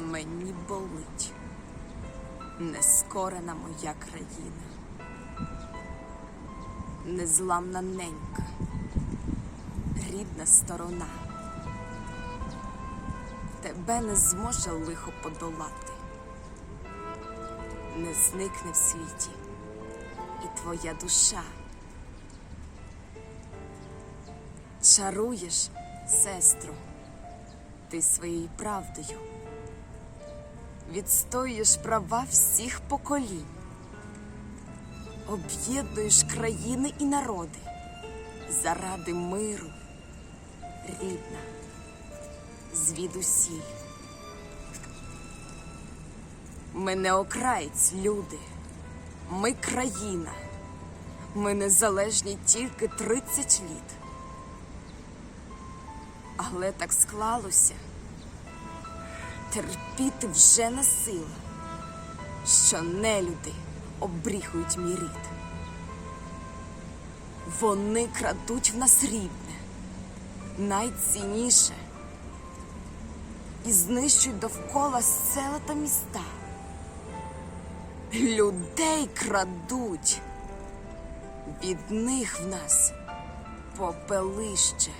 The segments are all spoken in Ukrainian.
Мені болить. Нескорена моя країна, незламна ненька, рідна сторона. Тебе не зможе лихо подолати, не зникне в світі і твоя душа. Чаруєш, сестру, ти своєю правдою відстоюєш права всіх поколінь, об'єднуєш країни і народи заради миру, рідна, звідусіль. Ми не окраєць, люди, ми країна, ми незалежні тільки 30 літ. Але так склалося терпіти вже не сила, що нелюди обріхують мій рід. Вони крадуть в нас рідне, найцінніше і знищують довкола села та міста. Людей крадуть, від них в нас попелище.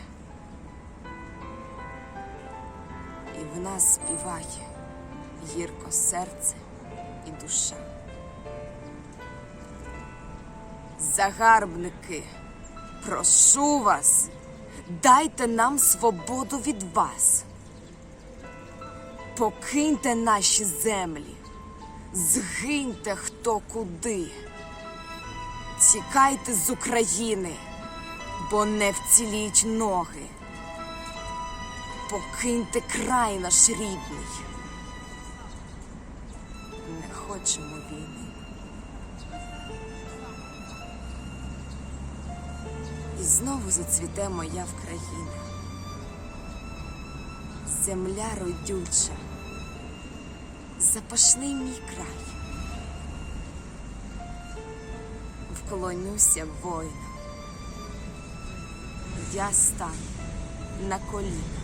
І в нас співає гірко серце і душа. Загарбники, прошу вас, дайте нам свободу від вас. Покиньте наші землі, згиньте хто куди. Тікайте з України, бо не вціліють ноги покиньте край наш рідний. Не хочемо війни. І знову зацвіте моя Вкраїна. Земля родюча, запашний мій край. Вклонюся воїнам. Я стану на коліна.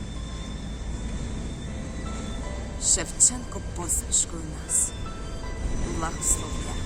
Шевченко посмішкою нас благословляє.